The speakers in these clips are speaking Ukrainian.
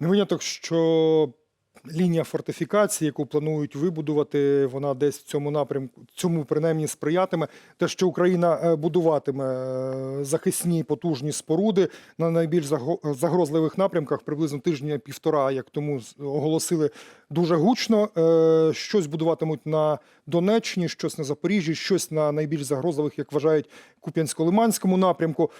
Не виняток, що лінія фортифікації, яку планують вибудувати, вона десь в цьому напрямку, цьому принаймні сприятиме. Те, що Україна е, будуватиме е, захисні потужні споруди на найбільш загрозливих напрямках, приблизно тижня півтора, як тому оголосили дуже гучно. Е, Щось будуватимуть на Донеччині, щось на Запоріжжі, щось на найбільш загрозливих, як вважають, Куп'янсько-Лиманському напрямку.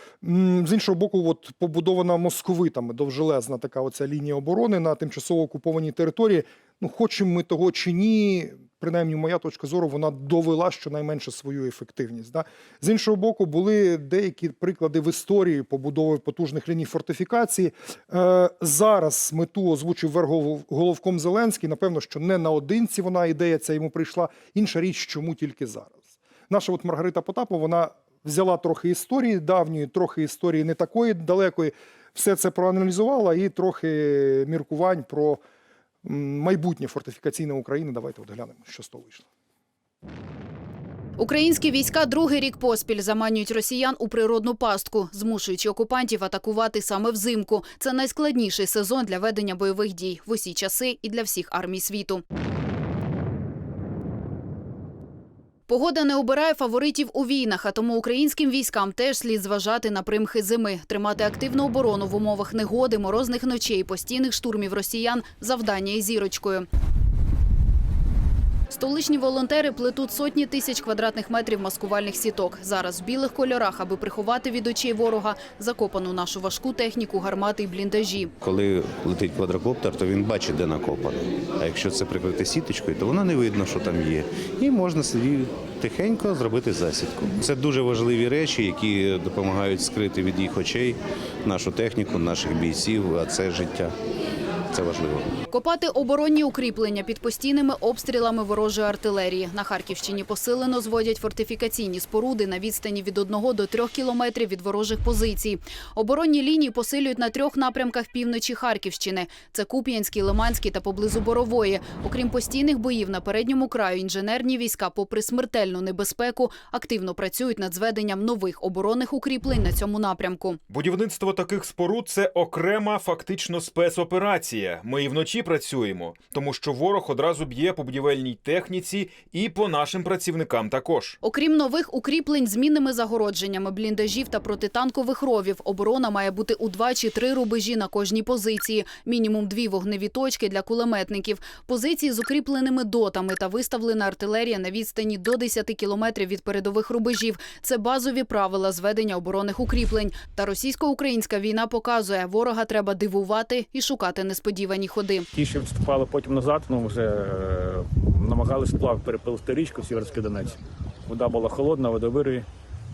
З іншого боку, от побудована московитами довжелезна така оця лінія оборони на тимчасово окупованій території. Ну, хочемо ми того чи ні, принаймні, моя точка зору, вона довела щонайменше свою ефективність. Да? З іншого боку, були деякі приклади в історії побудови потужних ліній фортифікації. Е, зараз мету озвучив верховголовком Зеленський. Напевно, що не наодинці вона ідея ця йому прийшла. Інша річ, чому тільки зараз. Наша от Маргарита Потапова, вона взяла трохи історії давньої, трохи історії не такої далекої, все це проаналізувала і трохи міркувань про майбутнє фортифікаційне України. Давайте от глянемо, що з того вийшло. Українські війська другий рік поспіль заманюють росіян у природну пастку, змушуючи окупантів атакувати саме взимку. Це найскладніший сезон для ведення бойових дій в усі часи і для всіх армій світу. Погода не обирає фаворитів у війнах, а тому українським військам теж слід зважати на примхи зими, тримати активну оборону в умовах негоди, морозних ночей, постійних штурмів росіян завдання і зірочкою. Столичні волонтери плетуть сотні тисяч квадратних метрів маскувальних сіток. Зараз в білих кольорах, аби приховати від очей ворога закопану нашу важку техніку, гармати й бліндажі. Коли летить квадрокоптер, то він бачить, де накопано. А якщо це прикрити сіточкою, то воно не видно, що там є. І можна собі тихенько зробити засідку. Це дуже важливі речі, які допомагають скрити від їх очей нашу техніку, наших бійців, а це життя. Це важливо. Копати оборонні укріплення під постійними обстрілами ворожої артилерії. На Харківщині посилено зводять фортифікаційні споруди на відстані від 1 до 3 кілометрів від ворожих позицій. Оборонні лінії посилюють на трьох напрямках півночі Харківщини. Це Куп'янський, Лиманський та поблизу Борової. Окрім постійних боїв на передньому краю, інженерні війська, попри смертельну небезпеку, активно працюють над зведенням нових оборонних укріплень на цьому напрямку. Будівництво таких споруд це окрема фактично спецоперація. Ми і вночі працюємо, тому що ворог одразу б'є по будівельній техніці і по нашим працівникам також. Окрім нових укріплень з мінними загородженнями, бліндажів та протитанкових ровів, оборона має бути у два чи три рубежі на кожній позиції, мінімум дві вогневі точки для кулеметників, позиції з укріпленими дотами та виставлена артилерія на відстані до 10 кілометрів від передових рубежів. Це базові правила зведення оборонних укріплень. Та російсько-українська війна показує, ворога треба дивувати і шукати несподівані ходи. Ті, що відступали потім назад, ну вже е, намагалися сплав перепилити річку Сіверський Донець. Вода була холодна, водовири,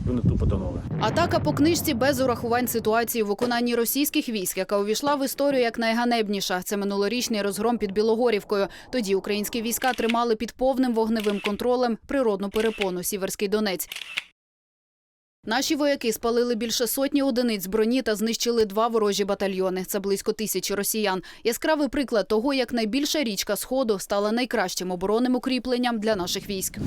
вони тупо тонули. Атака по книжці без урахувань ситуації в виконанні російських військ, яка увійшла в історію як найганебніша. Це минулорічний розгром під Білогорівкою. Тоді українські війська тримали під повним вогневим контролем природну перепону Сіверський Донець. Наші вояки спалили більше сотні одиниць броні та знищили два ворожі батальйони. Це близько тисячі росіян. Яскравий приклад того, як найбільша річка Сходу стала найкращим оборонним укріпленням для наших військ.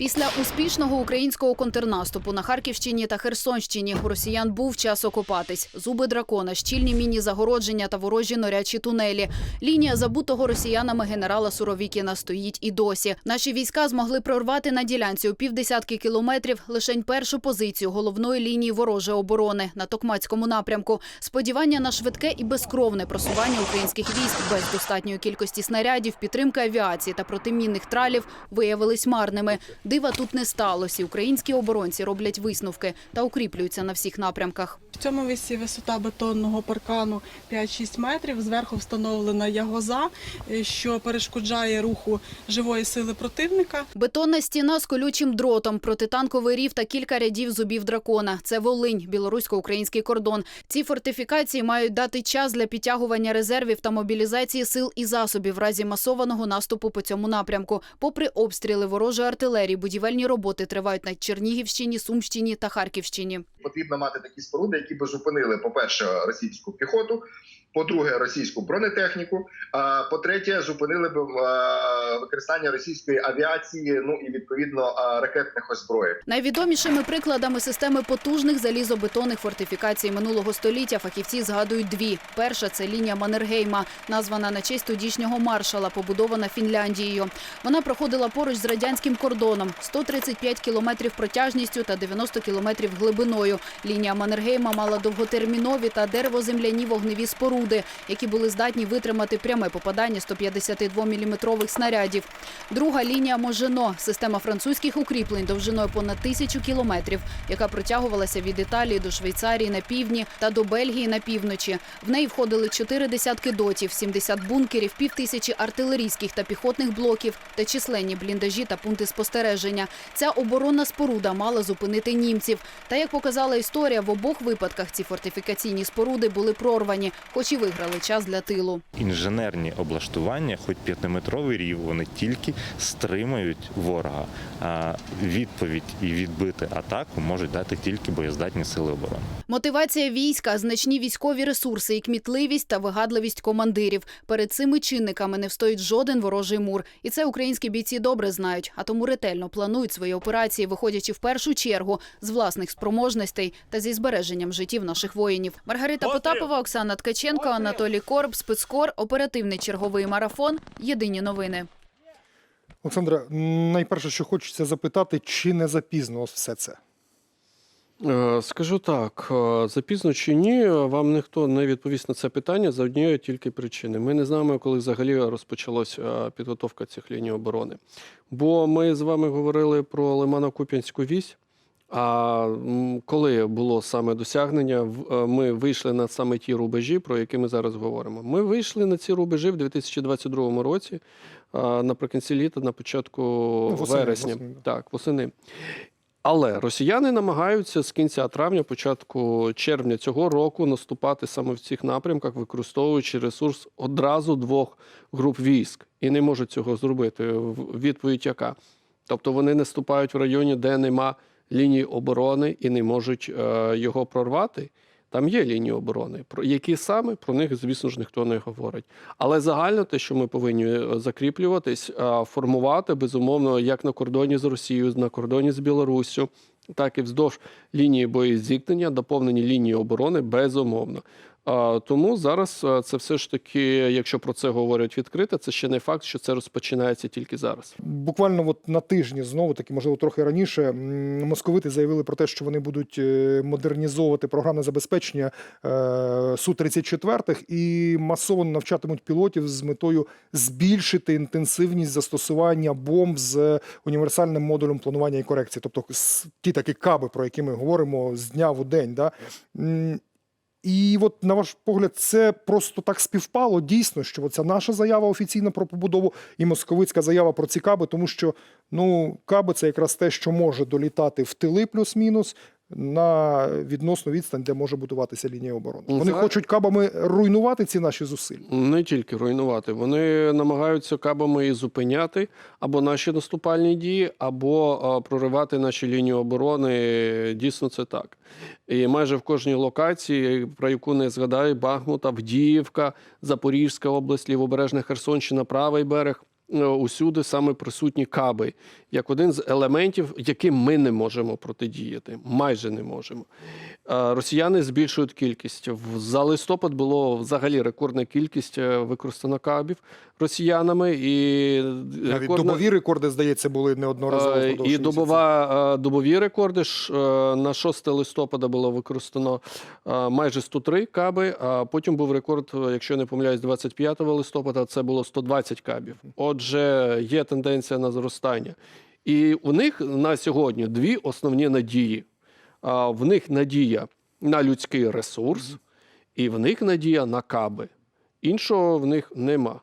Після успішного українського контрнаступу на Харківщині та Херсонщині у росіян був час окопатись. Зуби дракона, щільні міні-загородження та ворожі норячі тунелі. Лінія забутого росіянами генерала Суровікіна стоїть і досі. Наші війська змогли прорвати на ділянці у півдесятки кілометрів лишень першу позицію головної лінії ворожої оборони на Токмацькому напрямку. Сподівання на швидке і безкровне просування українських військ без достатньої кількості снарядів, підтримки авіації та протимінних тралів виявились марними. Дива тут не сталося. Українські оборонці роблять висновки та укріплюються на всіх напрямках. В цьому місці висота бетонного паркану 5-6 метрів. Зверху встановлена ягоза, е, що перешкоджає руху живої сили противника. Бетонна стіна з колючим дротом, протитанковий рів та кілька рядів зубів дракона. Це Волинь, білорусько-український кордон. Ці фортифікації мають дати час для підтягування резервів та мобілізації сил і засобів в разі масованого наступу по цьому напрямку. Попри обстріли ворожої артилерії, будівельні роботи тривають на Чернігівщині, Сумщині та Харківщині. Потрібно мати такі споруди, які би зупинили, по-перше, російську піхоту, По-друге, російську бронетехніку. А по-третє, зупинили б використання російської авіації, ну і відповідно ракетних озброєнь. Найвідомішими прикладами системи потужних залізобетонних фортифікацій минулого століття фахівці згадують дві. Перша це лінія Маннергейма, названа на честь тодішнього маршала, побудована Фінляндією. Вона проходила поруч з радянським кордоном 135 кілометрів протяжністю та 90 кілометрів глибиною. Лінія Маннергейма мала довготермінові та деревоземляні вогневі споруди, які були здатні витримати пряме попадання 152-мм снарядів. Друга лінія Можино – система французьких укріплень довжиною понад тисячу кілометрів, яка протягувалася від Італії до Швейцарії на півдні та до Бельгії на півночі. В неї входили чотири десятки дотів, 70 бункерів, півтисячі артилерійських та піхотних блоків та численні бліндажі та пункти спостереження. Ця оборонна споруда мала зупинити німців. Та як показала історія, в обох випадках ці фортифікаційні споруди були прорвані, хоч і виграли час для тилу. інженерні облаштування, хоч п'ятиметровий рів, вони тільки стримають ворога. А відповідь і відбити атаку можуть дати тільки боєздатні сили оборони. Мотивація війська, значні військові ресурси і кмітливість та вигадливість командирів. Перед цими чинниками не встоїть жоден ворожий мур. І це українські бійці добре знають, а тому ретельно планують свої операції, виходячи в першу чергу з власних спроможностей та зі збереженням життів наших воїнів. Маргарита Потапова, Оксана Ткаченко, Анатолій Корб, спецкор, оперативний черговий марафон. Єдині новини. Олександра, найперше, що хочеться запитати, чи не запізно ось все це? Е, Скажу так, е, запізно чи ні, вам ніхто не відповість на це питання за однієї тільки причини. Ми не знаємо, коли взагалі розпочалася підготовка цих ліній оборони. Бо ми з вами говорили про Лимано-Куп'янську вісь. А коли було саме досягнення, е, ми вийшли на саме ті рубежі, про які ми зараз говоримо. Ми вийшли на ці рубежі в 2022 році, наприкінці літа, на початку Ну, восени, вересня. восени. Так, восени. Але росіяни намагаються з кінця травня, початку червня цього року наступати саме в цих напрямках, використовуючи ресурс одразу двох груп військ, і не можуть цього зробити. Відповідь яка? Тобто вони наступають в районі, де нема лінії оборони і не можуть е, його прорвати. Там є лінії оборони. Про які саме про них, звісно ж, ніхто не говорить. Але загально те, що ми повинні е, закріплюватись, е, формувати безумовно, як на кордоні з Росією, на кордоні з Білоруссю, так і вздовж лінії боєзіткнення, доповнені лінії оборони, безумовно. Тому зараз е, це все ж таки, якщо про це говорять відкрито, це ще не факт, що це розпочинається тільки зараз. Буквально от на тижні знову таки, можливо, трохи раніше, московити заявили про те, що вони будуть е, модернізовувати програмне забезпечення су 34 і масово навчатимуть пілотів з метою збільшити інтенсивність застосування бомб з універсальним модулем планування і корекції, тобто ті такі каби, про які ми говоримо з дня в день. Да? І от на ваш погляд, це просто так співпало дійсно, що ця наша заява офіційна про побудову і московицька заява про ці каби, тому що ну каби це якраз те, що може долітати в тили плюс-мінус на відносну відстань, де може будуватися лінія оборони. Ну, Вони це- хочуть кабами руйнувати ці наші зусилля. Не тільки руйнувати, вони намагаються кабами і зупиняти або наші наступальні дії, або проривати наші лінії оборони. Дійсно, це так. І майже в кожній локації, про яку не згадаю, Бахмут, Авдіївка, Запорізька область, Лівобережна Херсонщина, правий берег. Е, Усюди саме присутні каби, як один з елементів, яким ми не можемо протидіяти, майже не можемо. Росіяни збільшують кількість. За листопад було взагалі рекордна кількість е, використано кабів росіянами. І Навіть рекордна- добові рекорди, здається, були неодноразово. Е, І добова, е, добові рекорди на 6 листопада було використано майже 103 каби, а потім був рекорд, якщо не помиляюсь, 25 листопада це було 120 кабів. Отже, є тенденція на зростання. І у них на сьогодні дві основні надії. В них надія на людський ресурс, і в них надія на каби. Іншого в них нема.